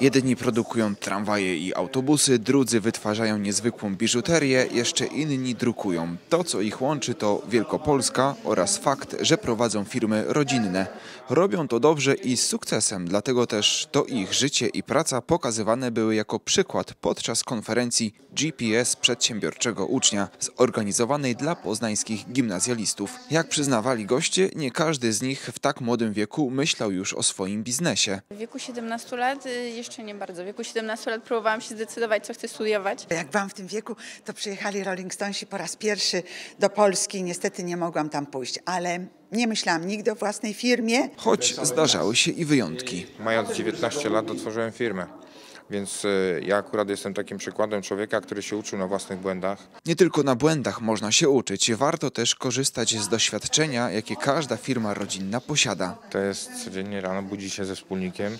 Jedni produkują tramwaje i autobusy, drudzy wytwarzają niezwykłą biżuterię, jeszcze inni drukują. To, co ich łączy, to Wielkopolska oraz fakt, że prowadzą firmy rodzinne. Robią to dobrze i z sukcesem, dlatego też to ich życie i praca pokazywane były jako przykład podczas konferencji GPS Przedsiębiorczego Ucznia zorganizowanej dla poznańskich gimnazjalistów. Jak przyznawali goście, nie każdy z nich w tak młodym wieku myślał już o swoim biznesie. W wieku 17 lat y, jeszcze nie bardzo. W wieku 17 lat próbowałam się zdecydować, co chcę studiować. Jak byłam w tym wieku, to przyjechali Rolling Stonesi po raz pierwszy do Polski. Niestety nie mogłam tam pójść, ale nie myślałam nigdy o własnej firmie. Choć zdarzały się i wyjątki. Mając 19 lat otworzyłem firmę. Więc e, ja akurat jestem takim przykładem człowieka, który się uczył na własnych błędach. Nie tylko na błędach można się uczyć, warto też korzystać z doświadczenia, jakie każda firma rodzinna posiada. To jest codziennie rano budzi się ze wspólnikiem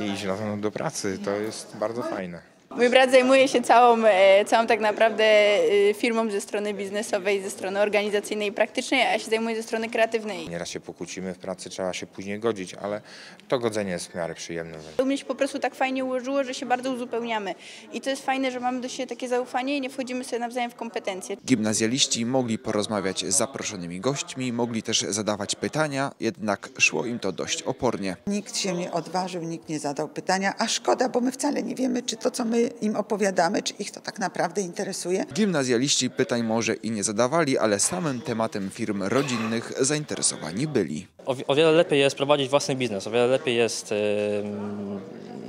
i iść do pracy. To jest bardzo fajne. Mój brat zajmuje się całą, e, całą tak naprawdę e, firmą ze strony biznesowej, ze strony organizacyjnej i praktycznej, a ja się zajmuję ze strony kreatywnej. Nieraz się pokłócimy w pracy, trzeba się później godzić, ale to godzenie jest w miarę przyjemne. U mnie się po prostu tak fajnie ułożyło, że się bardzo uzupełniamy. I to jest fajne, że mamy do siebie takie zaufanie i nie wchodzimy sobie nawzajem w kompetencje. Gimnazjaliści mogli porozmawiać z zaproszonymi gośćmi, mogli też zadawać pytania, jednak szło im to dość opornie. Nikt się nie odważył, nikt nie zadał pytania, a szkoda, bo my wcale nie wiemy, czy to, co my im opowiadamy, czy ich to tak naprawdę interesuje. Gimnazjaliści pytań może i nie zadawali, ale samym tematem firm rodzinnych zainteresowani byli. O, o wiele lepiej jest prowadzić własny biznes, o wiele lepiej jest em,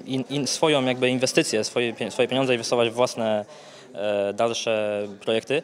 in, in, swoją jakby inwestycję, swoje, swoje pieniądze inwestować w własne e, dalsze projekty.